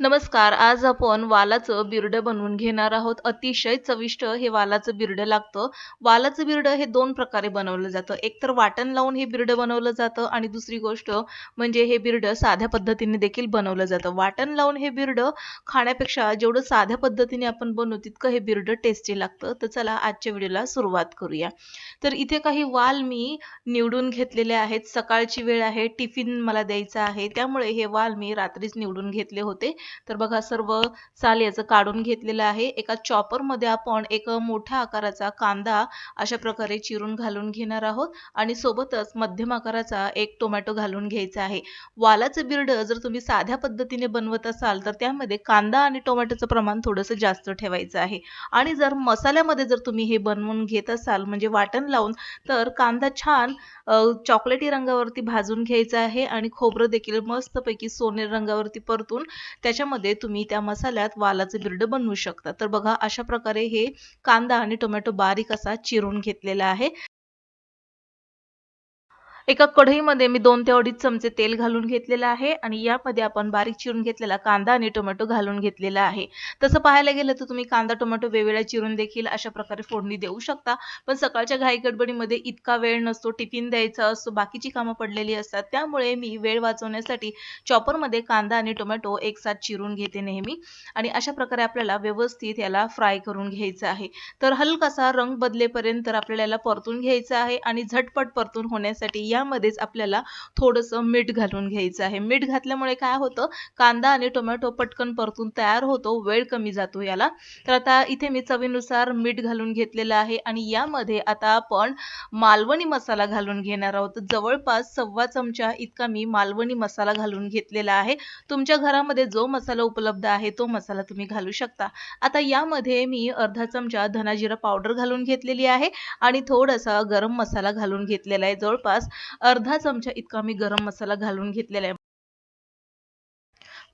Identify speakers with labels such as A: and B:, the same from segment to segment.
A: नमस्कार आज आपण वालाचं बिरडं बनवून घेणार आहोत. अतिशय चविष्ट हे वालाचं बिरडं लागतं. वालाचं बिरडं हे दोन प्रकारे बनवलं जातं. एक तर वाटण लावून हे बिरडं बनवलं जातं आणि दुसरी गोष्ट म्हणजे हे बिरडं साध्या पद्धतीने देखील बनवलं जातं. वाटण लावून हे बिरडं खाण्यापेक्षा जेवढं साध्या पद्धतीने आपण बनवू तितकं हे बिरडं टेस्टी लागतं. तर चला आजच्या व्हिडिओला सुरुवात करूया. तर इथे काही वाल मी निवडून घेतलेले आहेत. सकाळची वेळ आहे टिफिन मला द्यायचा आहे. त्यामुळे हे वाल मी रात्रीच निवडून घेतले होते. तर बघा सर्व साल याचं काढून घेतलेलं आहे. एका चॉपरमध्ये आपण एक मोठ्या आकाराचा कांदा अशा प्रकारे चिरून घालून घेणार आहोत आणि सोबतच मध्यम आकाराचा एक टोमॅटो घालून घ्यायचा आहे. वालाचं बिर्ड जर तुम्ही साध्या पद्धतीने बनवत असाल तर त्यामध्ये कांदा आणि टोमॅटोचं प्रमाण थोडंसं जास्त ठेवायचं आहे. आणि जर मसाल्यामध्ये जर तुम्ही हे बनवून घेत असाल म्हणजे वाटण लावून तर कांदा छान चॉकलेटी रंगावरती भाजून घ्यायचा आहे आणि खोबरं देखील मस्तपैकी सोनेरी रंगावरती परतून त्याच्यामध्ये तुम्ही त्या मसाल्यात वालाचे बिरडं बनवू शकता. तर बघा अशा प्रकारे हे कांदा आणि टोमॅटो बारीक असा चिरून घेतलेला आहे. एका कढईमध्ये मी दोन ते अडीच चमचे तेल घालून घेतलेलं आहे आणि यामध्ये आपण बारीक चिरून घेतलेला कांदा आणि टोमॅटो घालून घेतलेला आहे. तसं पाहायला गेलं तर तुम्ही कांदा टोमॅटो वेगवेगळ्या चिरून देखील अशा प्रकारे फोडणी देऊ शकता. पण सकाळच्या घाई गडबडीमध्ये इतका वेळ नसतो टिफिन द्यायचा असतो बाकीची कामं पडलेली असतात. त्यामुळे मी वेळ वाचवण्यासाठी चॉपरमध्ये कांदा आणि टोमॅटो एक साथ चिरून घेते नेहमी आणि अशा प्रकारे आपल्याला व्यवस्थित याला फ्राय करून घ्यायचं आहे. तर हलकासा रंग बदलेपर्यंत आपल्याला याला परतून घ्यायचं आहे आणि झटपट परतून होण्यासाठी यामध्येच आपल्याला थोडंसं मीठ घालून घ्यायचं आहे. मीठ घातल्यामुळे काय होतं? कांदा आणि टोमॅटो पटकन परतून तयार होतो. वेळ कमी जातो याला. तर आता इथे मी चवीनुसार मीठ घालून घेतलेलं आहे आणि यामध्ये आता आपण मालवणी मसाला घालून घेणार आहोत. जवळपास सव्वा चमचा इतका मी मालवणी मसाला घालून घेतलेला आहे. तुमच्या घरामध्ये जो मसाला उपलब्ध आहे तो मसाला तुम्ही घालू शकता. आता यामध्ये मी अर्धा चमचा धनाजिरा पावडर घालून घेतलेली आहे आणि थोडासा गरम मसाला घालून घेतलेला आहे. जवळपास अर्धा चमचा इतका मी गरम मसाला घालून घेतलेला आहे.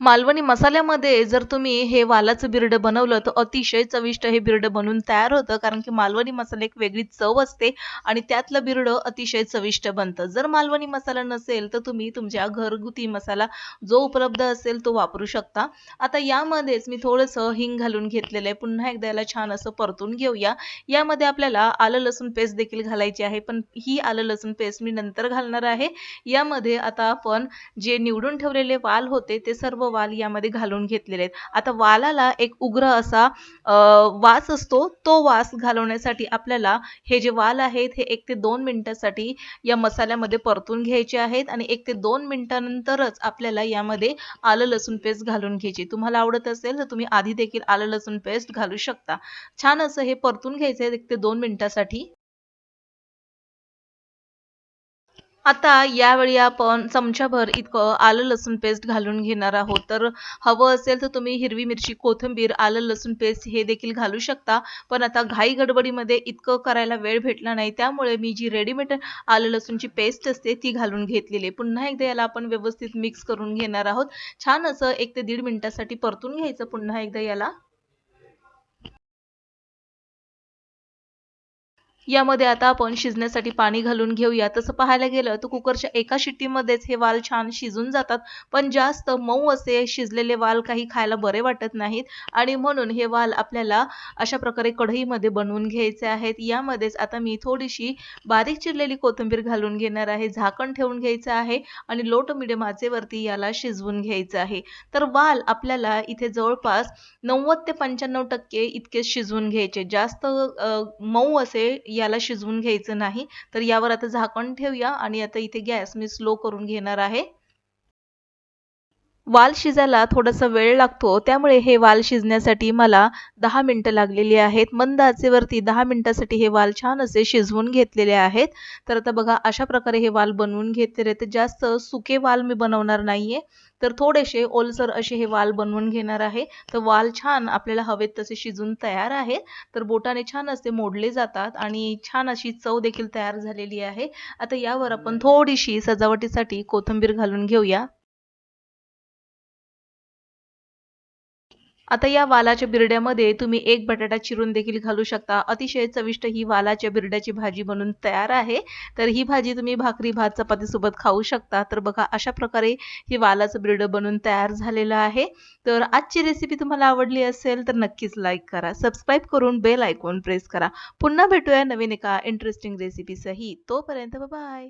A: मालवणी मसाल्यामध्ये जर तुम्ही हे वालाचं बिरडं बनवलं तर अतिशय चविष्ट हे बिरडं बनवून तयार होतं कारण की मालवणी मसाला एक वेगळी चव असते आणि त्यातलं बिरडं अतिशय चविष्ट बनतं. जर मालवणी मसाला नसेल तर तुम्ही तुमच्या घरगुती मसाला जो उपलब्ध असेल तो वापरू शकता. आता यामध्येच मी थोडंसं हिंग घालून घेतलेलं आहे. पुन्हा एकदा याला छान असं परतून घेऊया. यामध्ये आपल्याला आलं लसूण पेस्ट देखील घालायची आहे पण ही आलं लसूण पेस्ट मी नंतर घालणार आहे. यामध्ये आता आपण जे निवडून ठेवलेले वाल होते ते सर्व वाल यामध्ये घालून घेतलेले आहेत. आता वालाला एक उग्र असा वास असतो तो वास घालवण्यासाठी आपल्याला हे जे वाल आहेत हे एक ते दोन मिनिटासाठी या मसाल्यामध्ये परतून घ्यायचे आहेत आणि एक ते दोन मिनिटानंतरच आपल्याला यामध्ये आलं लसूण पेस्ट घालून घ्यायची. तुम्हाला आवडत असेल तर तुम्ही आधी देखील आलं लसूण पेस्ट घालू शकता. छान असं हे परतून घ्यायचं आहे एक ते दोन मिनिटासाठी. आता यावेळी आपण चमच्याभर इतकं आलं लसूण पेस्ट घालून घेणार आहोत. तर हवं असेल तर तुम्ही हिरवी मिरची कोथिंबीर आलं लसूण पेस्ट हे देखील घालू शकता. पण आता घाई गडबडीमध्ये इतकं करायला वेळ भेटला नाही. त्यामुळे मी जी रेडीमेड आलं लसूणची पेस्ट असते ती घालून घेतलेली पुन्हा एकदा याला आपण व्यवस्थित मिक्स करून घेणार आहोत. छान असं एक ते दीड मिनिटासाठी परतून घ्यायचं. पुन्हा एकदा याला यामध्ये आता आपण शिजण्यासाठी पाणी घालून घेऊया. तसं पाहायला गेलं तर कुकरच्या एका शिट्टीमध्येच हे वाल छान शिजून जातात. पण जास्त मऊ असे शिजलेले वाल काही खायला बरे वाटत नाहीत. आणि म्हणून हे वाल आपल्याला अशा प्रकारे कढईमध्ये बनवून घ्यायचे आहेत. यामध्येच आता मी थोडीशी बारीक चिरलेली कोथिंबीर घालून घेणार आहे. झाकण ठेवून घ्यायचं आहे आणि लोट मिडियम आचेवरती याला शिजवून घ्यायचं आहे. तर वाल आपल्याला इथे जवळपास नव्वद ते पंच्याण्णव टक्के इतके शिजवून घ्यायचे. जास्त मऊ असे याला शिजवून घ्यायचं नाही. तर यावर आता झाकण ठेवूया आणि आता इथे गॅस मी स्लो करून घेणार आहे. वाल शिजायला थोडासा वेळ लागतो. त्यामुळे हे वाल शिजण्यासाठी मला दहा मिनटं लागलेली आहेत. मंद आचेवरती दहा मिनटासाठी हे वाल छान असे शिजवून घेतलेले आहेत. तर आता बघा अशा प्रकारे हे वाल बनवून घेतलेले तर जास्त सुके वाल मी बनवणार नाहीये. तर थोडेसे ओलसर असे हे वाल बनवून घेणार आहे. तर वाल छान आपल्याला हवेत तसे शिजून तयार आहेत. तर बोटाने छान असे मोडले जातात आणि छान अशी चव देखील तयार झालेली आहे. आता यावर आपण थोडीशी सजावटीसाठी कोथिंबीर घालून घेऊया. आता या वालाच्या बिरड्यामध्ये तुम्ही एक बटाटा चिरून देखील घालू शकता. अतिशय चविष्ट ही वालाच्या बिरड्याची भाजी बनून तयार आहे. तर ही भाजी तुम्ही भाकरी भात चपातीसोबत खाऊ शकता. तर बघा अशा प्रकारे ही वालाचं बिरडं बनून तयार झालेलं आहे. तर आजची रेसिपी तुम्हाला आवडली असेल तर नक्कीच लाईक करा. सबस्क्राईब करून बेल आयकॉन प्रेस करा. पुन्हा भेटूया नवीन एका इंटरेस्टिंग रेसिपीसही तोपर्यंत बाय